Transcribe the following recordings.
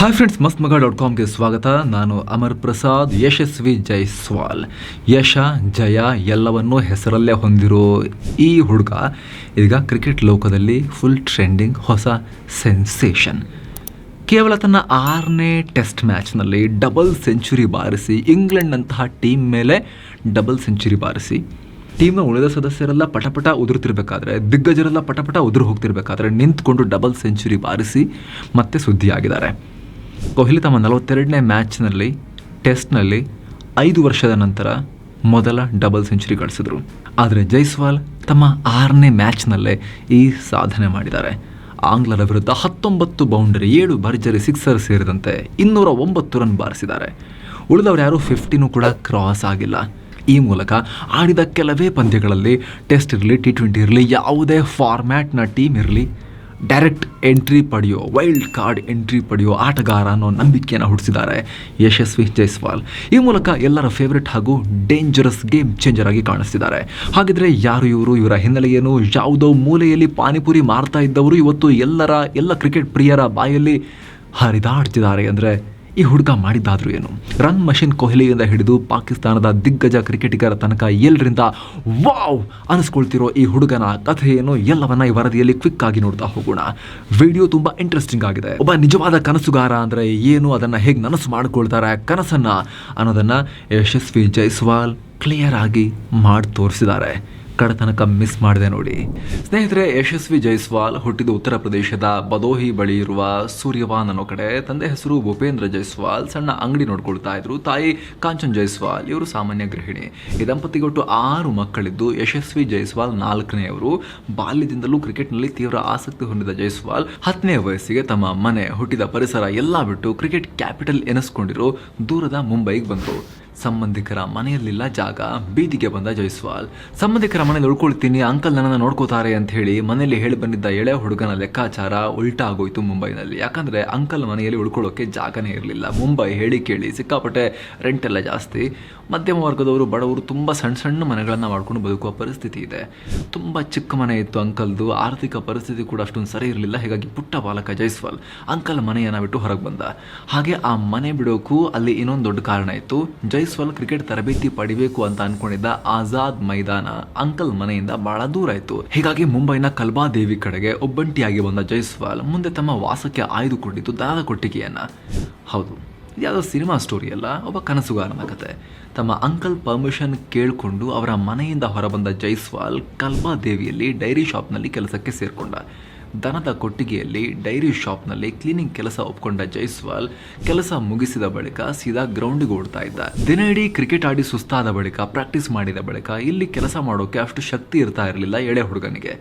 Hi friends ಮಸ್ತ್ ಮಗ dot ಕಾಮ್ಗೆ ಸ್ವಾಗತ. ನಾನು ಅಮರ್ ಪ್ರಸಾದ್, ಯಶಸ್ವಿ ಜೈಸ್ವಾಲ್. ಯಶ, ಜಯ ಎಲ್ಲವನ್ನೂ ಹೆಸರಲ್ಲೇ ಹೊಂದಿರೋ ಈ ಹುಡುಗ ಈಗ ಕ್ರಿಕೆಟ್ ಲೋಕದಲ್ಲಿ ಫುಲ್ ಟ್ರೆಂಡಿಂಗ್ ಹೊಸ ಸೆನ್ಸೇಷನ್ ಕೇವಲ ತನ್ನ ಆರನೇ ಟೆಸ್ಟ್ ಮ್ಯಾಚ್ನಲ್ಲಿ ಡಬಲ್ ಸೆಂಚುರಿ ಬಾರಿಸಿ ಇಂಗ್ಲೆಂಡ್ನಂತಹ ಟೀಮ್ ಮೇಲೆ ಡಬಲ್ ಸೆಂಚುರಿ ಬಾರಿಸಿ ಟೀಮ್ನ ಉಳಿದ ಸದಸ್ಯರೆಲ್ಲ ಪಟಪಟ ಉದುರುತ್ತಿರಬೇಕಾದ್ರೆ, ದಿಗ್ಗಜರೆಲ್ಲ ಪಟಪಟ ಉದುರು ಹೋಗ್ತಿರ್ಬೇಕಾದ್ರೆ ನಿಂತ್ಕೊಂಡು ಡಬಲ್ ಸೆಂಚುರಿ ಬಾರಿಸಿ ಮತ್ತೆ ಸುದ್ದಿಯಾಗಿದ್ದಾರೆ. ಕೊಹ್ಲಿ ತಮ್ಮ ನಲವತ್ತೆರಡನೇ ಮ್ಯಾಚ್ನಲ್ಲಿ, ಟೆಸ್ಟ್ನಲ್ಲಿ ಐದು ವರ್ಷದ ನಂತರ ಮೊದಲ ಡಬಲ್ ಸೆಂಚುರಿ ಗಳಿಸಿದರು ಆದರೆ ಜೈಸ್ವಾಲ್ ತಮ್ಮ ಆರನೇ ಮ್ಯಾಚ್ನಲ್ಲೇ ಈ ಸಾಧನೆ ಮಾಡಿದ್ದಾರೆ. ಆಂಗ್ಲರ ವಿರುದ್ಧ ಹತ್ತೊಂಬತ್ತು ಬೌಂಡರಿ, ಏಳು ಭರ್ಜರಿ, ಸಿಕ್ಸರ್ ಸೇರಿದಂತೆ ಇನ್ನೂರ ಒಂಬತ್ತು ರನ್ ಬಾರಿಸಿದ್ದಾರೆ. ಉಳಿದವರು ಯಾರೂ ಫಿಫ್ಟಿನೂ ಕೂಡ ಕ್ರಾಸ್ ಆಗಿಲ್ಲ. ಈ ಮೂಲಕ ಆಡಿದ ಕೆಲವೇ ಪಂದ್ಯಗಳಲ್ಲಿ ಟೆಸ್ಟ್ ಇರಲಿ, ಟಿ ಟ್ವೆಂಟಿ ಇರಲಿ, ಯಾವುದೇ ಫಾರ್ಮ್ಯಾಟ್ನ ಟೀಮ್ ಇರಲಿ ಡೈರೆಕ್ಟ್ ಎಂಟ್ರಿ ಪಡೆಯೋ, ವೈಲ್ಡ್ ಕಾರ್ಡ್ ಎಂಟ್ರಿ ಪಡೆಯೋ ಆಟಗಾರ ಅನ್ನೋ ನಂಬಿಕೆಯನ್ನು ಹುಟ್ಟಿಸಿದ್ದಾರೆ ಯಶಸ್ವಿ ಜೈಸ್ವಾಲ್. ಈ ಮೂಲಕ ಎಲ್ಲರ ಫೇವ್ರೆಟ್ ಹಾಗೂ ಡೇಂಜರಸ್ ಗೇಮ್ ಚೇಂಜರ್ ಆಗಿ ಕಾಣಿಸ್ತಿದ್ದಾರೆ. ಹಾಗಿದ್ರೆ ಯಾರು ಇವರು? ಇವರ ಹಿನ್ನೆಲೆ ಏನು? ಯಾವುದೋ ಮೂಲೆಯಲ್ಲಿ ಪಾನಿಪುರಿ ಮಾರ್ತಾ ಇದ್ದವರು ಇವತ್ತು ಎಲ್ಲರ, ಎಲ್ಲ ಕ್ರಿಕೆಟ್ ಪ್ರಿಯರ ಬಾಯಲ್ಲಿ ಹರಿದಾಡ್ತಿದ್ದಾರೆ ಅಂದರೆ ಈ ಹುಡುಗ ಮಾಡಿದ್ದಾದ್ರೂ ಏನು? ರನ್ ಮಷಿನ್ ಕೊಹ್ಲಿಯಿಂದ ಹಿಡಿದು ಪಾಕಿಸ್ತಾನದ ದಿಗ್ಗಜ ಕ್ರಿಕೆಟಿಗರ ತನಕ ಎಲ್ಲರಿಂದ ವಾವ್ ಅನಿಸ್ಕೊಳ್ತಿರೋ ಈ ಹುಡುಗನ ಕಥೆ ಏನು ಎಲ್ಲವನ್ನ ಈ ವರದಿಯಲ್ಲಿ ಕ್ವಿಕ್ ಆಗಿ ನೋಡ್ತಾ ಹೋಗೋಣ. ವಿಡಿಯೋ ತುಂಬಾ ಇಂಟ್ರೆಸ್ಟಿಂಗ್ ಆಗಿದೆ. ಒಬ್ಬ ನಿಜವಾದ ಕನಸುಗಾರ ಅಂದ್ರೆ ಏನು ಅದನ್ನ ಹೇಗೆ ನನಸು ಮಾಡ್ಕೊಳ್ತಾರೆ ಕನಸನ್ನ ಅನ್ನೋದನ್ನ ಯಶಸ್ವಿ ಜೈಸ್ವಾಲ್ ಕ್ಲಿಯರ್ ಆಗಿ ಮಾಡಿ ತೋರಿಸಿದ್ದಾರೆ ಕಡತನಕ ಮಿಸ್ ಮಾಡಿದೆ ನೋಡಿ. ಸ್ನೇಹಿತರೆ, ಯಶಸ್ವಿ ಜೈಸ್ವಾಲ್ ಹುಟ್ಟಿದ ಉತ್ತರ ಪ್ರದೇಶದ ಬದೋಹಿ ಬಳಿ ಇರುವ ಸೂರ್ಯವಾನ್ ಅನ್ನೋ ಕಡೆ ತಂದೆ ಹೆಸರು ಭೂಪೇಂದ್ರ ಜೈಸ್ವಾಲ್ ಸಣ್ಣ ಅಂಗಡಿ ನೋಡ್ಕೊಳ್ತಾ ಇದ್ರು. ತಾಯಿ ಕಾಂಚನ್ ಜೈಸ್ವಾಲ್, ಇವರು ಸಾಮಾನ್ಯ ಗೃಹಿಣಿ. ಈ ದಂಪತಿಗೆ ಒಟ್ಟು ಆರು ಮಕ್ಕಳಿದ್ದು ಯಶಸ್ವಿ ಜೈಸ್ವಾಲ್ ನಾಲ್ಕನೆಯವರು. ಬಾಲ್ಯದಿಂದಲೂ ಕ್ರಿಕೆಟ್ನಲ್ಲಿ ತೀವ್ರ ಆಸಕ್ತಿ ಹೊಂದಿದ ಜೈಸ್ವಾಲ್ ಹತ್ತನೇ ವಯಸ್ಸಿಗೆ ತಮ್ಮ ಮನೆ ಹುಟ್ಟಿದ ಪರಿಸರ ಎಲ್ಲ ಬಿಟ್ಟು ಕ್ರಿಕೆಟ್ ಕ್ಯಾಪಿಟಲ್ ಎನಿಸ್ಕೊಂಡಿರೋ ದೂರದ ಮುಂಬೈಗೆ ಬಂದರು. ಸಂಬಂಧಿಕರ ಮನೆಯಲ್ಲಿಲ್ಲ ಜಾಗ, ಬೀದಿಗೆ ಬಂದ ಜೈಸ್ವಾಲ್. ಸಂಬಂಧಿಕರ ಮನೇಲಿ ಉಳ್ಕೊಳ್ತೀನಿ, ಅಂಕಲ್ ನನ್ನನ್ನು ನೋಡ್ಕೋತಾರೆ ಅಂತ ಹೇಳಿ ಮನೆಯಲ್ಲಿ ಹೇಳಿ ಬಂದಿದ್ದ ಎಳೆ ಹುಡುಗನ ಲೆಕ್ಕಾಚಾರ ಉಲ್ಟಾ ಆಗೋಯ್ತು ಮುಂಬೈನಲ್ಲಿ. ಯಾಕಂದ್ರೆ ಅಂಕಲ್ ಮನೆಯಲ್ಲಿ ಉಳ್ಕೊಳ್ಳೋಕೆ ಜಾಗನೇ ಇರಲಿಲ್ಲ. ಮುಂಬೈ ಹೇಳಿ ಕೇಳಿ ಸಿಕ್ಕಾಪಟ್ಟೆ ರೆಂಟ್ ಎಲ್ಲ ಜಾಸ್ತಿ. ಮಧ್ಯಮ ವರ್ಗದವರು, ಬಡವರು ತುಂಬ ಸಣ್ಣ ಸಣ್ಣ ಮನೆಗಳನ್ನು ಮಾಡ್ಕೊಂಡು ಬದುಕುವ ಪರಿಸ್ಥಿತಿ ಇದೆ. ತುಂಬ ಚಿಕ್ಕ ಮನೆ ಇತ್ತು ಅಂಕಲ್ದು. ಆರ್ಥಿಕ ಪರಿಸ್ಥಿತಿ ಕೂಡ ಅಷ್ಟೊಂದು ಸರಿ ಇರಲಿಲ್ಲ. ಹೀಗಾಗಿ ಪುಟ್ಟ ಬಾಲಕ ಜೈಸ್ವಾಲ್ ಅಂಕಲ್ ಮನೆಯನ್ನು ಬಿಟ್ಟು ಹೊರಗೆ ಬಂದ. ಹಾಗೆ ಆ ಮನೆ ಬಿಡೋಕ್ಕೂ ಅಲ್ಲಿ ಇನ್ನೊಂದು ದೊಡ್ಡ ಕಾರಣ ಇತ್ತು. ಜೈಸ್ವಾಲ್ ಕ್ರಿಕೆಟ್ ತರಬೇತಿ ಪಡಿಬೇಕು ಅಂತ ಅನ್ಕೊಂಡಿದ್ದ ಆಜಾದ್ ಮೈದಾನ ಅಂಕಲ್ ಮನೆಯಿಂದ ಬಹಳ ದೂರ ಇತ್ತು ಹೀಗಾಗಿ ಮುಂಬೈನ ಕಲ್ಬಾದೇವಿ ಕಡೆಗೆ ಒಬ್ಬಂಟಿಯಾಗಿ ಬಂದ ಜೈಸ್ವಾಲ್ ಮುಂದೆ ತಮ್ಮ ವಾಸಕ್ಕೆ ಆಯ್ದುಕೊಂಡಿದ್ದು ದಾದ ಕೊಟ್ಟಿಗೆಯನ್ನ. ಹೌದು ಯಾವುದೋ ಸಿನಿಮಾ ಸ್ಟೋರಿ ಅಲ್ಲ, ಒಬ್ಬ ಕನಸುಗಾರನ ಕತೆ. ತಮ್ಮ ಅಂಕಲ್ ಪರ್ಮಿಷನ್ ಕೇಳಿಕೊಂಡು ಅವರ ಮನೆಯಿಂದ ಹೊರಬಂದ ಜೈಸ್ವಾಲ್ ಕಲ್ಬಾದೇವಿಯಲ್ಲಿ ಡೈರಿ ಶಾಪ್ನಲ್ಲಿ ಕೆಲಸಕ್ಕೆ ಸೇರಿಕೊಂಡ. ದನದ ಕೊಟ್ಟಿಗೆಯಲ್ಲಿ ಡೈರಿ ಶಾಪ್ನಲ್ಲಿ ಕ್ಲೀನಿಂಗ್ ಕೆಲಸ ಒಪ್ಕೊಂಡ ಜೈಸ್ವಾಲ್ ಕೆಲಸ ಮುಗಿಸಿದ ಬಳಿಕ ಸೀದಾ ಗ್ರೌಂಡಿಗೆ ಓಡ್ತಾ ಇದ್ದ. ದಿನ ಇಡೀ ಕ್ರಿಕೆಟ್ ಆಡಿ ಸುಸ್ತಾದ ಬಳಿಕ, ಪ್ರಾಕ್ಟೀಸ್ ಮಾಡಿದ ಬಳಿಕ ಇಲ್ಲಿ ಕೆಲಸ ಮಾಡೋಕೆ ಅಷ್ಟು ಶಕ್ತಿ ಇರ್ತಾ ಇರಲಿಲ್ಲ ಎಳೆ ಹುಡುಗನಿಗೆ.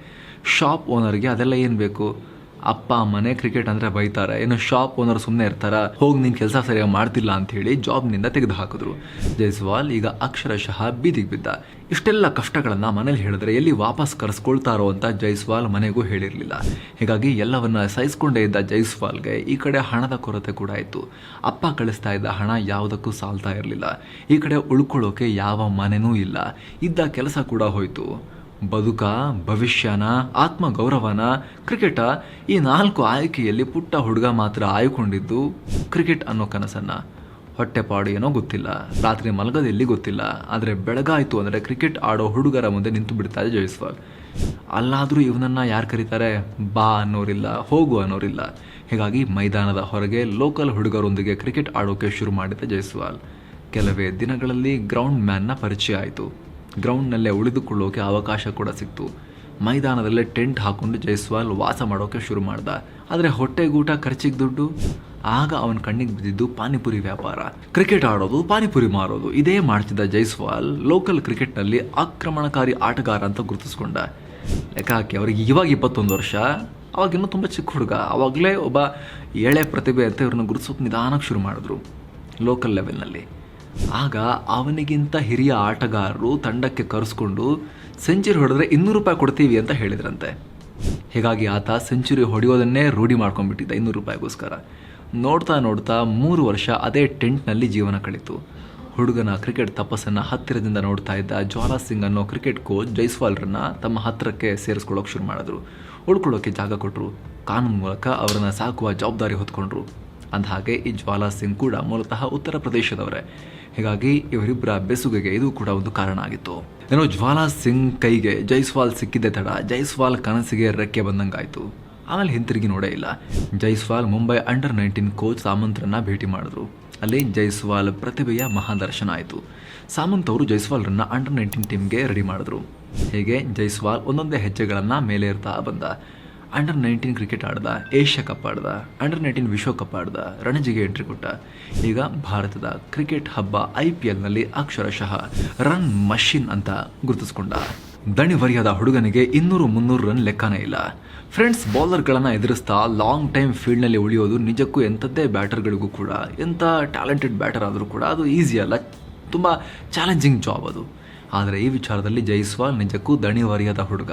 ಶಾಪ್ ಓನರ್ಗೆ ಅದೆಲ್ಲ ಏನು ಬೇಕು? ಅಪ್ಪ ಮನೆ ಕ್ರಿಕೆಟ್ ಅಂದ್ರೆ ಬೈತಾರೆ. ಏನು ಶಾಪ್ ಓನರ್ ಸುಮ್ಮನೆ ಇರ್ತಾರ. ಹೋಗಿ ನಿನ್ ಕೆಲಸ ಸರಿಯಾಗಿ ಮಾಡ್ತಿಲ್ಲ ಅಂತ ಹೇಳಿ ಜಾಬ್ನಿಂದ ತೆಗೆದು ಹಾಕಿದ್ರು. ಜೈಸ್ವಾಲ್ ಈಗ ಅಕ್ಷರಶಃ ಬೀದಿಗೆ ಬಿದ್ದ. ಇಷ್ಟೆಲ್ಲ ಕಷ್ಟಗಳನ್ನ ಮನೇಲಿ ಹೇಳಿದ್ರೆ ಎಲ್ಲಿ ವಾಪಸ್ ಕರೆಸ್ಕೊಳ್ತಾರೋ ಅಂತ ಜೈಸ್ವಾಲ್ ಮನೆಗೂ ಹೇಳಿರಲಿಲ್ಲ. ಹೀಗಾಗಿ ಎಲ್ಲವನ್ನ ಸಹಿಸ್ಕೊಂಡೇ ಇದ್ದ ಜೈಸ್ವಾಲ್ಗೆ ಈ ಕಡೆ ಹಣದ ಕೊರತೆ ಕೂಡ ಇತ್ತು ಅಪ್ಪ ಕಳಿಸ್ತಾ ಇದ್ದ ಹಣ ಯಾವುದಕ್ಕೂ ಸಾಲ್ತಾ ಇರಲಿಲ್ಲ. ಈ ಕಡೆ ಉಳ್ಕೊಳ್ಳೋಕೆ ಯಾವ ಮನೆನೂ ಇಲ್ಲ. ಇದ್ದ ಕೆಲಸ ಕೂಡ ಹೋಯ್ತು. ಬದುಕ, ಭವಿಷ್ಯನ ಆತ್ಮ ಗೌರವನ ಕ್ರಿಕೆಟ ಈ ನಾಲ್ಕು ಆಯ್ಕೆಯಲ್ಲಿ ಪುಟ್ಟ ಹುಡುಗ ಮಾತ್ರ ಆಯ್ಕೊಂಡಿದ್ದು ಕ್ರಿಕೆಟ್ ಅನ್ನೋ ಕನಸನ್ನ. ಹೊಟ್ಟೆಪಾಡು ಏನೋ ಗೊತ್ತಿಲ್ಲ. ರಾತ್ರಿ ಮಲಗದೆಲ್ಲಿ ಗೊತ್ತಿಲ್ಲ. ಆದರೆ ಬೆಳಗಾಯಿತು ಅಂದರೆ ಕ್ರಿಕೆಟ್ ಆಡೋ ಹುಡುಗರ ಮುಂದೆ ನಿಂತು ಬಿಡ್ತಾರೆ ಜಯಸ್ವಾಲ್ ಅಲ್ಲಾದರೂ ಇವನನ್ನ ಯಾರು ಕರೀತಾರೆ? ಬಾ ಅನ್ನೋರಿಲ್ಲ, ಹೋಗು ಅನ್ನೋರಿಲ್ಲ. ಹೀಗಾಗಿ ಮೈದಾನದ ಹೊರಗೆ ಲೋಕಲ್ ಹುಡುಗರೊಂದಿಗೆ ಕ್ರಿಕೆಟ್ ಆಡೋಕೆ ಶುರು ಮಾಡಿದ ಜೈಸ್ವಾಲ್. ಕೆಲವೇ ದಿನಗಳಲ್ಲಿ ಗ್ರೌಂಡ್ ಮ್ಯಾನ್ನ ಪರಿಚಯ ಆಯಿತು. ಗ್ರೌಂಡ್ನಲ್ಲೇ ಉಳಿದುಕೊಳ್ಳೋಕೆ ಅವಕಾಶ ಕೂಡ ಸಿಕ್ತು. ಮೈದಾನದಲ್ಲೇ ಟೆಂಟ್ ಹಾಕೊಂಡು ಜೈಸ್ವಾಲ್ ವಾಸ ಮಾಡೋಕೆ ಶುರು ಮಾಡ್ದ. ಆದರೆ ಹೊಟ್ಟೆಗೂಟ ಖರ್ಚಿಗೆ ದುಡ್ಡು? ಆಗ ಅವನ ಕಣ್ಣಿಗೆ ಬಿದ್ದಿದ್ದು ಪಾನಿಪುರಿ ವ್ಯಾಪಾರ. ಕ್ರಿಕೆಟ್ ಆಡೋದು, ಪಾನಿಪುರಿ ಮಾರೋದು, ಇದೇ ಮಾಡ್ತಿದ್ದ ಜೈಸ್ವಾಲ್ ಲೋಕಲ್ ಕ್ರಿಕೆಟ್ನಲ್ಲಿ ಆಕ್ರಮಣಕಾರಿ ಆಟಗಾರ ಅಂತ ಗುರುತಿಸ್ಕೊಂಡ. ಲೆಕ್ಕ ಹಾಕಿ ಅವ್ರಿಗೆ ಇವಾಗ ಇಪ್ಪತ್ತೊಂದು ವರ್ಷ. ಅವಾಗಿನ್ನೂ ತುಂಬ ಚಿಕ್ಕ ಹುಡುಗ. ಅವಾಗಲೇ ಒಬ್ಬ ಎಳೆ ಪ್ರತಿಭೆ ಅಂತ ಇವ್ರನ್ನ ಗುರುತಿಸೋಕೆ ನಿಧಾನಕ್ಕೆ ಶುರು ಮಾಡಿದ್ರು. ಲೋಕಲ್ ಲೆವೆಲ್ನಲ್ಲಿ. ಆಗ ಅವನಿಗಿಂತ ಹಿರಿಯ ಆಟಗಾರರು ತಂಡಕ್ಕೆ ಕರೆಸ್ಕೊಂಡು ಸೆಂಚುರಿ ಹೊಡೆದ್ರೆ ಇನ್ನೂರು ರೂಪಾಯಿ ಕೊಡ್ತೀವಿ ಅಂತ ಹೇಳಿದ್ರಂತೆ. ಹೀಗಾಗಿ ಆತ ಸೆಂಚುರಿ ಹೊಡೆಯೋದನ್ನೇ ರೂಢಿ ಮಾಡ್ಕೊಂಡ್ಬಿಟ್ಟಿದ್ದ ಇನ್ನೂರು ರೂಪಾಯಿಗೋಸ್ಕರ. ನೋಡ್ತಾ ನೋಡ್ತಾ ಮೂರು ವರ್ಷ ಅದೇ ಟೆಂಟ್ನಲ್ಲಿ ಜೀವನ ಕಳಿತು ಹುಡುಗನ ಕ್ರಿಕೆಟ್ ತಪಸ್ಸನ್ನು ಹತ್ತಿರದಿಂದ ನೋಡ್ತಾ ಇದ್ದ ಜ್ವಾಲಾ ಸಿಂಗ್ ಅನ್ನೋ ಕ್ರಿಕೆಟ್ ಕೋಚ್ ಜೈಸ್ವಾಲ್ರನ್ನ ತಮ್ಮ ಹತ್ತಿರಕ್ಕೆ ಸೇರಿಸ್ಕೊಳ್ಳೋಕೆ ಶುರು ಮಾಡಿದ್ರು. ಉಳ್ಕೊಳ್ಳೋಕೆ ಜಾಗ ಕೊಟ್ಟರು ಕಾನೂನು ಮೂಲಕ ಅವರನ್ನು ಸಾಕುವ ಜವಾಬ್ದಾರಿ ಹೊತ್ಕೊಂಡ್ರು. ಅಂದಹಾಗೆ ಈ ಜ್ವಾಲಾ ಸಿಂಗ್ ಕೂಡ ಮೂಲತಃ ಉತ್ತರ ಪ್ರದೇಶದವರೇ. ಹೀಗಾಗಿ ಇವರಿಬ್ಬರ ಬೆಸುಗೆಗೆ ಇದು ಕೂಡ ಒಂದು ಕಾರಣ ಆಗಿತ್ತು. ಏನೋ ಜ್ವಾಲಾ ಸಿಂಗ್ ಕೈಗೆ ಜೈಸ್ವಾಲ್ ಸಿಕ್ಕಿದ್ದೆ ತಡ ಜೈಸ್ವಾಲ್ ಕನಸಿಗೆ ರೆಕ್ಕೆ ಬಂದಂಗಾಯ್ತು. ಆಮೇಲೆ ಹಿಂತಿರುಗಿ ನೋಡೇ ಇಲ್ಲ. Jaiswal Mumbai under nineteen coach ಸಾಮಂತ್ರನ್ನ ಭೇಟಿ ಮಾಡಿದ್ರು. ಅಲ್ಲಿ ಜೈಸ್ವಾಲ್ ಪ್ರತಿಭೆಯ ಮಹಾದರ್ಶನ ಆಯಿತು. ಸಾಮಂತ್ ಅವರು ಜೈಸ್ವಾಲ್ರನ್ನ ಅಂಡರ್ ನೈನ್ಟೀನ್ ಟೀಮ್ಗೆ ರೆಡಿ ಮಾಡಿದ್ರು. ಹೀಗೆ ಜೈಸ್ವಾಲ್ ಒಂದೊಂದೇ ಹೆಜ್ಜೆಗಳನ್ನು ಇರ್ತಾ ಬಂದ. ಅಂಡರ್ ನೈನ್ಟೀನ್ ಕ್ರಿಕೆಟ್ ಆಡ್ದ ಏಷ್ಯಾ ಕಪ್ ಆಡ್ದ ಅಂಡರ್ ನೈನ್ಟೀನ್ ವಿಶ್ವಕಪ್ ಆಡ್ದ, ರಣಜಿಗೆ ಎಂಟ್ರಿ ಕೊಟ್ಟ. ಈಗ ಭಾರತದ ಕ್ರಿಕೆಟ್ ಹಬ್ಬ ಐ ಪಿ ಎಲ್ನಲ್ಲಿ ಅಕ್ಷರಶಃ ರನ್ ಮಷಿನ್ ಅಂತ ಗುರುತಿಸ್ಕೊಂಡ. ದಣಿವರಿಯಾದ ಹುಡುಗನಿಗೆ ಇನ್ನೂರು ಮುನ್ನೂರು ರನ್ ಲೆಕ್ಕನೇ ಇಲ್ಲ. ಫ್ರೆಂಡ್ಸ್ ಬೌಲರ್ಗಳನ್ನು ಎದುರಿಸ್ತಾ ಲಾಂಗ್ ಟೈಮ್ ಫೀಲ್ಡ್ನಲ್ಲಿ ಉಳಿಯೋದು ನಿಜಕ್ಕೂ ಎಂಥದ್ದೇ ಬ್ಯಾಟರ್ಗಳಿಗೂ ಕೂಡ, ಎಂಥ ಟ್ಯಾಲೆಂಟೆಡ್ ಬ್ಯಾಟರ್ ಆದರೂ ಕೂಡ ಅದು ಈಸಿ ಅಲ್ಲ. ತುಂಬ ಚಾಲೆಂಜಿಂಗ್ ಜಾಬ್ ಅದು. ಆದರೆ ಈ ವಿಚಾರದಲ್ಲಿ ಜೈಸ್ವಾಲ್ ನಿಜಕ್ಕೂ ದಣಿವರಿಯಾದ ಹುಡುಗ.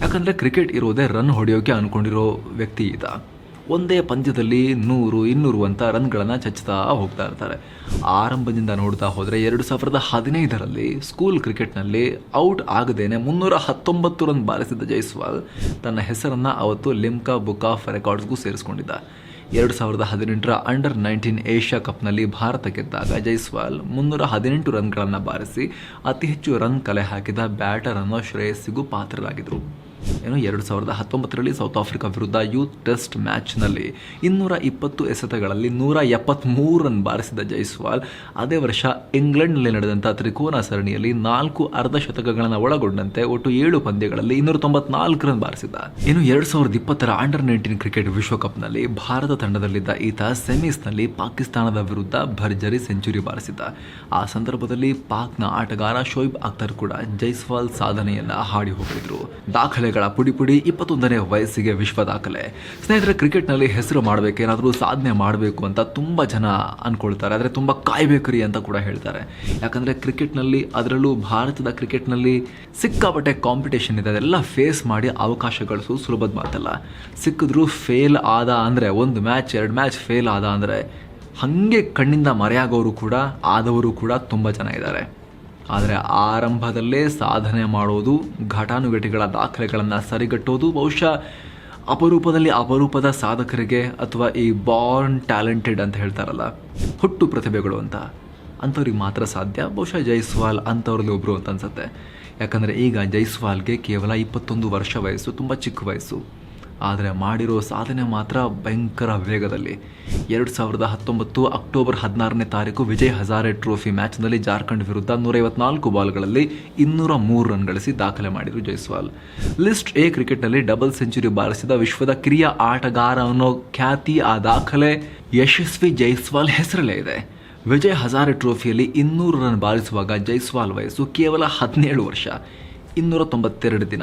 ಯಾಕಂದರೆ ಕ್ರಿಕೆಟ್ ಇರೋದೇ ರನ್ ಹೊಡೆಯೋಕೆ ಅಂದ್ಕೊಂಡಿರೋ ವ್ಯಕ್ತಿ ಈತ. ಒಂದೇ ಪಂದ್ಯದಲ್ಲಿ ನೂರು, ಇನ್ನೂರು ಅಂತ ರನ್ಗಳನ್ನು ಚಚ್ಚುತ್ತಾ ಹೋಗ್ತಾ ಇರ್ತಾರೆ. ಆರಂಭದಿಂದ ನೋಡ್ತಾ ಹೋದರೆ ಎರಡು ಸಾವಿರದ ಹದಿನೈದರಲ್ಲಿ ಸ್ಕೂಲ್ ಕ್ರಿಕೆಟ್ನಲ್ಲಿ ಔಟ್ ಆಗದೇನೆ ಮುನ್ನೂರ ಹತ್ತೊಂಬತ್ತು ರನ್ ಬಾರಿಸಿದ್ದ ಜೈಸ್ವಾಲ್ ತನ್ನ ಹೆಸರನ್ನು ಅವತ್ತು ಲಿಮ್ಕಾ ಬುಕ್ ಆಫ್ ರೆಕಾರ್ಡ್ಸ್ಗೂ ಸೇರಿಸ್ಕೊಂಡಿದ್ದ. ಎರಡು ಸಾವಿರದ ಹದಿನೆಂಟರ ಅಂಡರ್ ನೈನ್ಟೀನ್ ಏಷ್ಯಾ ಕಪ್ನಲ್ಲಿ ಭಾರತ ಗೆದ್ದಾಗ ಜೈಸ್ವಾಲ್ ಮುನ್ನೂರ ಹದಿನೆಂಟು ರನ್ಗಳನ್ನು ಬಾರಿಸಿ ಅತಿ ಹೆಚ್ಚು ರನ್ ಕಲೆ ಹಾಕಿದ ಬ್ಯಾಟರ್ ಅನ್ನೋ ಶ್ರೇಯಸ್ಸಿಗೂ ಪಾತ್ರರಾಗಿದ್ದರು. ಏನು ಎರಡು ಸಾವಿರದ ಹತ್ತೊಂಬತ್ತರಲ್ಲಿ ಸೌತ್ ಆಫ್ರಿಕಾ ವಿರುದ್ಧ ಯೂತ್ ಟೆಸ್ಟ್ ಮ್ಯಾಚ್ನಲ್ಲಿ ಇನ್ನೂರ ಇಪ್ಪತ್ತು ಎಸೆತಗಳಲ್ಲಿ ನೂರ ಎಪ್ಪತ್ತ್ಮೂರು ರನ್ ಬಾರಿಸಿದ ಜೈಸ್ವಾಲ್, ಅದೇ ವರ್ಷ ಇಂಗ್ಲೆಂಡ್ನಲ್ಲಿ ನಡೆದಂಥ ತ್ರಿಕೋನ ಸರಣಿಯಲ್ಲಿ ನಾಲ್ಕು ಅರ್ಧ ಶತಕಗಳನ್ನು ಒಳಗೊಂಡಂತೆ ಒಟ್ಟು ಏಳು ಪಂದ್ಯಗಳಲ್ಲಿ ಇನ್ನೂರ ತೊಂಬತ್ನಾಲ್ಕು ರನ್ ಬಾರಿಸಿದ ಇನ್ನು ಎರಡು ಸಾವಿರದ ಇಪ್ಪತ್ತರ ಅಂಡರ್ ನೈನ್ಟೀನ್ ಕ್ರಿಕೆಟ್ ವಿಶ್ವಕಪ್ನಲ್ಲಿ ಭಾರತ ತಂಡದಲ್ಲಿದ್ದ ಈತ ಸೆಮೀಸ್ನಲ್ಲಿ ಪಾಕಿಸ್ತಾನದ ವಿರುದ್ಧ ಭರ್ಜರಿ ಸೆಂಚುರಿ ಬಾರಿಸಿದ ಆ ಸಂದರ್ಭದಲ್ಲಿ ಪಾಕ್ನ ಆಟಗಾರ ಶೋಯಿಬ್ ಅಖ್ತರ್ ಕೂಡ ಜೈಸ್ವಾಲ್ ಸಾಧನೆಯನ್ನು ಹಾಡಿ ಹೋಗಿದ್ರು. ದಾಖಲೆಗಳ ಪುಡಿ ಪುಡಿ ಇಪ್ಪತ್ತೊಂದನೇ ವಯಸ್ಸಿಗೆ ವಿಶ್ವ ದಾಖಲೆ. ಸ್ನೇಹಿತರೆ, ಕ್ರಿಕೆಟ್ನಲ್ಲಿ ಹೆಸರು ಮಾಡಬೇಕೇನಾದರೂ ಸಾಧನೆ ಮಾಡಬೇಕು ಅಂತ ತುಂಬ ಜನ ಅಂದ್ಕೊಳ್ತಾರೆ ಆದರೆ ತುಂಬ ಕಾಯ್ಬೇಕ್ರಿ ಅಂತ ಕೂಡ ಹೇಳ್ತಾರೆ. ಯಾಕಂದರೆ ಕ್ರಿಕೆಟ್ನಲ್ಲಿ, ಅದರಲ್ಲೂ ಭಾರತದ ಕ್ರಿಕೆಟ್ನಲ್ಲಿ ಸಿಕ್ಕಾಪಟ್ಟೆ ಕಾಂಪಿಟೇಷನ್ ಇದೆ. ಅದೆಲ್ಲ ಫೇಸ್ ಮಾಡಿ ಅವಕಾಶ ಗಳಿಸು ಸುಲಭದ ಮಾತಲ್ಲ. ಸಿಕ್ಕಿದ್ರೂ ಫೇಲ್ ಆದ ಅಂದರೆ, ಒಂದು ಮ್ಯಾಚ್ ಎರಡು ಮ್ಯಾಚ್ ಫೇಲ್ ಆದ ಅಂದರೆ, ಹಾಗೆ ಕಣ್ಣಿಂದ ಮರೆಯಾಗೋರು ಕೂಡ, ಆದವರು ಕೂಡ ತುಂಬ ಜನ ಇದ್ದಾರೆ. ಆದರೆ ಆರಂಭದಲ್ಲೇ ಸಾಧನೆ ಮಾಡೋದು, ಘಟಾನುಘಟಿಗಳ ದಾಖಲೆಗಳನ್ನು ಸರಿಗಟ್ಟೋದು, ಬಹುಶಃ ಅಪರೂಪದಲ್ಲಿ ಅಪರೂಪದ ಸಾಧಕರಿಗೆ ಅಥವಾ ಈ ಬಾರ್ನ್ ಟ್ಯಾಲೆಂಟೆಡ್ ಅಂತ ಹೇಳ್ತಾರಲ್ಲ, ಹುಟ್ಟು ಪ್ರತಿಭೆಗಳು ಅಂತ. ಅಂಥವ್ರಿಗೆ ಮಾತ್ರ ಸಾಧ್ಯ. ಬಹುಶಃ ಜೈಸ್ವಾಲ್ ಅಂಥವ್ರಲ್ಲಿ ಒಬ್ಬರು ಅಂತ ಅನ್ಸುತ್ತೆ. ಯಾಕಂದರೆ ಈಗ ಜೈಸ್ವಾಲ್ಗೆ ಕೇವಲ ಇಪ್ಪತ್ತೊಂದು ವರ್ಷ ವಯಸ್ಸು, ತುಂಬ ಚಿಕ್ಕ ವಯಸ್ಸು. ಆದರೆ ಮಾಡಿರೋ ಸಾಧನೆ ಮಾತ್ರ ಭಯಂಕರ ವೇಗದಲ್ಲಿ. ಎರಡು ಸಾವಿರದ ಹತ್ತೊಂಬತ್ತು ಅಕ್ಟೋಬರ್ ಹದಿನಾರನೇ ತಾರೀಕು ವಿಜಯ್ ಹಜಾರೆ ಟ್ರೋಫಿ ಮ್ಯಾಚ್ನಲ್ಲಿ ಜಾರ್ಖಂಡ್ ವಿರುದ್ಧ ನೂರೈವತ್ನಾಲ್ಕು ಬಾಲ್ಗಳಲ್ಲಿ ಇನ್ನೂರ ಮೂರು ರನ್ ಗಳಿಸಿ ದಾಖಲೆ ಮಾಡಿದರು ಜೈಸ್ವಾಲ್. ಲಿಸ್ಟ್ ಎ ಕ್ರಿಕೆಟ್ನಲ್ಲಿ ಡಬಲ್ ಸೆಂಚುರಿ ಬಾರಿಸಿದ ವಿಶ್ವದ ಕಿರಿಯ ಆಟಗಾರ ಅನ್ನೋ ಖ್ಯಾತಿ ಆ ದಾಖಲೆ ಯಶಸ್ವಿ ಜೈಸ್ವಾಲ್ ಹೆಸರಲ್ಲೇ ಇದೆ. ವಿಜಯ್ ಹಜಾರೆ ಟ್ರೋಫಿಯಲ್ಲಿ ಇನ್ನೂರು ರನ್ ಬಾರಿಸುವಾಗ ಜೈಸ್ವಾಲ್ ವಯಸ್ಸು ಕೇವಲ ಹದಿನೇಳು ವರ್ಷ. ಇನ್ನೂರ ತೊಂಬತ್ತೆರಡು ದಿನ.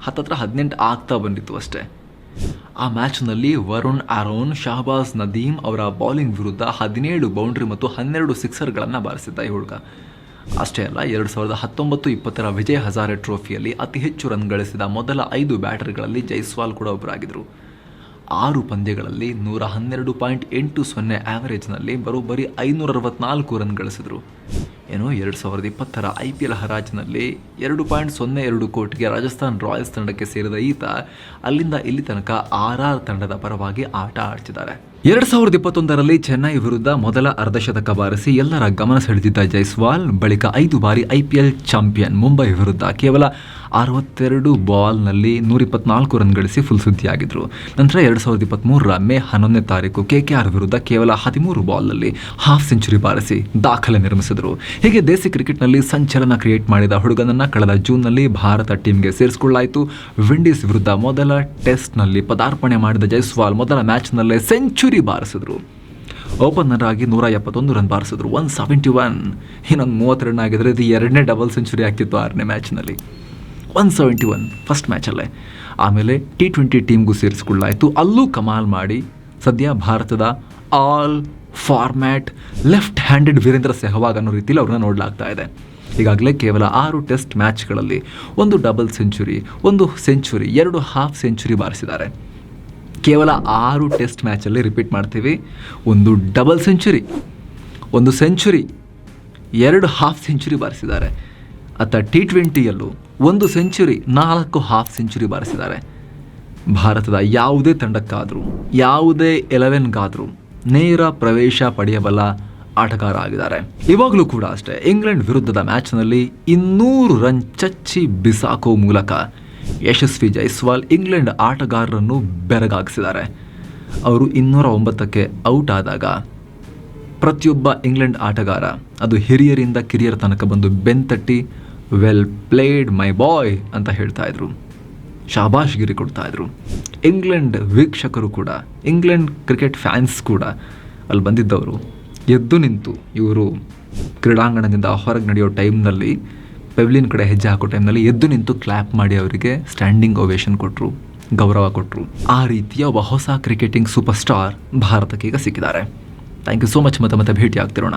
ಹತ್ತತ್ರ ಹದಿನೆಂಟು ಆಗ್ತಾ ಬಂದಿತ್ತು ಅಷ್ಟೇ. ಆ ಮ್ಯಾಚ್ನಲ್ಲಿ ವರುಣ್ ಆರೋನ್ ಶಹಬಾಜ್, ನದೀಮ್ ಅವರ ಬೌಲಿಂಗ್ ವಿರುದ್ಧ ಹದಿನೇಳು ಬೌಂಡ್ರಿ ಮತ್ತು ಹನ್ನೆರಡು ಸಿಕ್ಸರ್ಗಳನ್ನು ಬಾರಿಸಿದ್ದ ಈ ಹುಡುಗ. ಅಷ್ಟೇ ಅಲ್ಲ, ಎರಡು ಸಾವಿರದ ಹತ್ತೊಂಬತ್ತು ಇಪ್ಪತ್ತರ ವಿಜಯ್ ಹಜಾರೆ ಟ್ರೋಫಿಯಲ್ಲಿ ಅತಿ ಹೆಚ್ಚು ರನ್ ಗಳಿಸಿದ ಮೊದಲ ಐದು ಬ್ಯಾಟರ್ಗಳಲ್ಲಿ ಜೈಸ್ವಾಲ್ ಕೂಡ ಒಬ್ಬರಾಗಿದ್ದರು. ಆರು ಪಂದ್ಯಗಳಲ್ಲಿ ನೂರ ಹನ್ನೆರಡು ಪಾಯಿಂಟ್ ಎಂಟು ಸೊನ್ನೆ ಆ್ಯಾವರೇಜ್ನಲ್ಲಿ ಬರೋಬ್ಬರಿ ಐನೂರ ಅರವತ್ನಾಲ್ಕು ರನ್ ಗಳಿಸಿದರು. ಏನು, ಎರಡು ಸಾವಿರದ ಇಪ್ಪತ್ತರ ಐ ಪಿ ಎಲ್ ಹರಾಜಿನಲ್ಲಿ ಎರಡು ಪಾಯಿಂಟ್ ಸೊನ್ನೆ ಎರಡು ಕೋಟಿಗೆ ರಾಜಸ್ಥಾನ್ ರಾಯಲ್ಸ್ ತಂಡಕ್ಕೆ ಸೇರಿದ ಈತ ಅಲ್ಲಿಂದ ಇಲ್ಲಿ ತನಕ ಆರ್ ಆರ್ ತಂಡದ ಪರವಾಗಿ ಆಟ ಆಡ್ತಿದ್ದಾರೆ. ಎರಡು ಸಾವಿರದ ಇಪ್ಪತ್ತೊಂದರಲ್ಲಿ ಚೆನ್ನೈ ವಿರುದ್ಧ ಮೊದಲ ಅರ್ಧಶತಕ ಬಾರಿಸಿ ಎಲ್ಲರ ಗಮನ ಸೆಳೆದಿದ್ದ ಜೈಸ್ವಾಲ್, ಬಳಿಕ ಐದು ಬಾರಿ I P L champion Mumbai ವಿರುದ್ಧ ಕೇವಲ ಅರವತ್ತೆರಡು ಬಾಲ್ನಲ್ಲಿ ನೂರ ಇಪ್ಪತ್ನಾಲ್ಕು ರನ್ ಗಳಿಸಿ ಫುಲ್ ಸುದ್ದಿಯಾಗಿದ್ದರು ನಂತರ ಎರಡು ಸಾವಿರದ ಇಪ್ಪತ್ತ್ಮೂರರ ಮೇ ಹನ್ನೊಂದನೇ ತಾರೀಕು ಕೆ ಕೆ ಆರ್ ವಿರುದ್ಧ ಕೇವಲ ಹದಿಮೂರು ಬಾಲ್ನಲ್ಲಿ ಹಾಫ್ ಸೆಂಚುರಿ ಬಾರಿಸಿ ದಾಖಲೆ ನಿರ್ಮಿಸಿದರು. ಹೀಗೆ ದೇಸಿ ಕ್ರಿಕೆಟ್ನಲ್ಲಿ ಸಂಚಲನ ಕ್ರಿಯೇಟ್ ಮಾಡಿದ ಹುಡುಗನನ್ನು ಕಳೆದ ಜೂನ್ನಲ್ಲಿ ಭಾರತ ಟೀಮ್ಗೆ ಸೇರಿಸಿಕೊಳ್ಳಾಯಿತು. ವಿಂಡೀಸ್ ವಿರುದ್ಧ ಮೊದಲ ಟೆಸ್ಟ್ನಲ್ಲಿ ಪದಾರ್ಪಣೆ ಮಾಡಿದ ಜೈಸ್ವಾಲ್ ಮೊದಲ ಮ್ಯಾಚ್ನಲ್ಲೇ ಸೆಂಚುರಿ ಬಾರಿಸಿದ್ರು. ಓಪನರ್ ಆಗಿ ನೂರ ಎಪ್ಪತ್ತೊಂದು ರನ್ ಬಾರಿಸಿದ್ರು ಒನ್ ಸೆವೆಂಟಿ ಒನ್ ಇನ್ನೊಂದು ಮೂವತ್ತು ರನ್ ಆಗಿದ್ರೆ ಇದು ಎರಡನೇ ಡಬಲ್ ಸೆಂಚುರಿ ಆಗ್ತಿತ್ತು ಆರನೇ ಮ್ಯಾಚ್ನಲ್ಲಿ. ಒನ್ ಸೆವೆಂಟಿ ಒನ್ ಫಸ್ಟ್ ಮ್ಯಾಚಲ್ಲೇ ಆಮೇಲೆ ಟಿ ಟ್ವೆಂಟಿ ಟೀಮ್ಗೂ ಸೇರಿಸ್ಕೊಳ್ಳಾಯಿತು ಅಲ್ಲೂ ಕಮಾಲ್ ಮಾಡಿ ಸದ್ಯ ಭಾರತದ all format left handed Virender Sehwag ಅನ್ನೋ ರೀತಿಯಲ್ಲಿ ಅವ್ರನ್ನ ನೋಡಲಾಗ್ತಾ ಇದೆ. ಈಗಾಗಲೇ ಕೇವಲ ಆರು ಟೆಸ್ಟ್ ಮ್ಯಾಚ್ಗಳಲ್ಲಿ ಒಂದು ಡಬಲ್ ಸೆಂಚುರಿ ಒಂದು ಸೆಂಚುರಿ ಎರಡು ಹಾಫ್ ಸೆಂಚುರಿ ಬಾರಿಸಿದ್ದಾರೆ. ಕೇವಲ ಆರು ಟೆಸ್ಟ್ ಮ್ಯಾಚಲ್ಲಿ ರಿಪೀಟ್ ಮಾಡ್ತೀವಿ. ಒಂದು ಡಬಲ್ ಸೆಂಚುರಿ ಒಂದು ಸೆಂಚುರಿ ಎರಡು ಹಾಫ್ ಸೆಂಚುರಿ ಬಾರಿಸಿದ್ದಾರೆ. ಅತ್ತ ಟಿ ಟ್ವೆಂಟಿಯಲ್ಲೂ ಒಂದು ಸೆಂಚುರಿ ನಾಲ್ಕು ಹಾಫ್ ಸೆಂಚುರಿ ಬಾರಿಸಿದ್ದಾರೆ. ಭಾರತದ ಯಾವುದೇ ತಂಡಕ್ಕಾದರೂ, ಯಾವುದೇ ಎಲೆವೆನ್ಗಾದರೂ ನೇರ ಪ್ರವೇಶ ಪಡೆಯಬಲ್ಲ ಆಟಗಾರ ಆಗಿದ್ದಾರೆ ಇವಾಗಲೂ ಕೂಡ ಅಷ್ಟೇ, ಇಂಗ್ಲೆಂಡ್ ವಿರುದ್ಧದ ಮ್ಯಾಚ್ನಲ್ಲಿ ಇನ್ನೂರು ರನ್ ಚಚ್ಚಿ ಬಿಸಾಕೋ ಮೂಲಕ ಯಶಸ್ವಿ ಜೈಸ್ವಾಲ್ ಇಂಗ್ಲೆಂಡ್ ಆಟಗಾರರನ್ನು ಬೆರಗಾಗಿಸಿದ್ದಾರೆ. ಅವರು ಇನ್ನೂರ ಒಂಬತ್ತಕ್ಕೆ ಔಟ್ ಆದಾಗ ಪ್ರತಿಯೊಬ್ಬ ಇಂಗ್ಲೆಂಡ್ ಆಟಗಾರ ಅದು ಹಿರಿಯರಿಂದ ಕಿರಿಯರ ತನಕ ಬಂದು ಬೆನ್ತಟ್ಟಿ ವೆಲ್ ಪ್ಲೇಡ್ ಮೈ ಬಾಯ್ ಅಂತ ಹೇಳ್ತಾ ಇದ್ರು. ಶಾಬಾಷ್ಗಿರಿ ಕೊಡ್ತಾ ಇದ್ರು. ಇಂಗ್ಲೆಂಡ್ ವೀಕ್ಷಕರು ಕೂಡ ಇಂಗ್ಲೆಂಡ್ ಕ್ರಿಕೆಟ್ ಫ್ಯಾನ್ಸ್ ಕೂಡ ಅಲ್ಲಿ ಬಂದಿದ್ದವರು, ಎದ್ದು ನಿಂತು ಇವರು ಕ್ರೀಡಾಂಗಣದಿಂದ ಹೊರಗೆ ನಡೆಯೋ ಟೈಮ್ನಲ್ಲಿ, ಪೆವ್ಲಿನ್ ಕಡೆ ಹೆಜ್ಜೆ ಹಾಕೋ ಟೈಮ್ನಲ್ಲಿ ಎದ್ದು ನಿಂತು ಕ್ಲ್ಯಾಪ್ ಮಾಡಿ ಅವರಿಗೆ ಸ್ಟ್ಯಾಂಡಿಂಗ್ ಓವೇಷನ್ ಕೊಟ್ಟರು ಗೌರವ ಕೊಟ್ಟರು ಆ ರೀತಿಯ ಒಬ್ಬ ಹೊಸ ಕ್ರಿಕೆಟಿಂಗ್ ಸೂಪರ್ ಸ್ಟಾರ್ ಭಾರತಕ್ಕೆ ಈಗ ಸಿಕ್ಕಿದ್ದಾರೆ. ಥ್ಯಾಂಕ್ ಯು ಸೋ ಮಚ್ ಮತ್ತೆ ಮತ್ತೆ ಭೇಟಿ ಆಗ್ತಿರೋಣ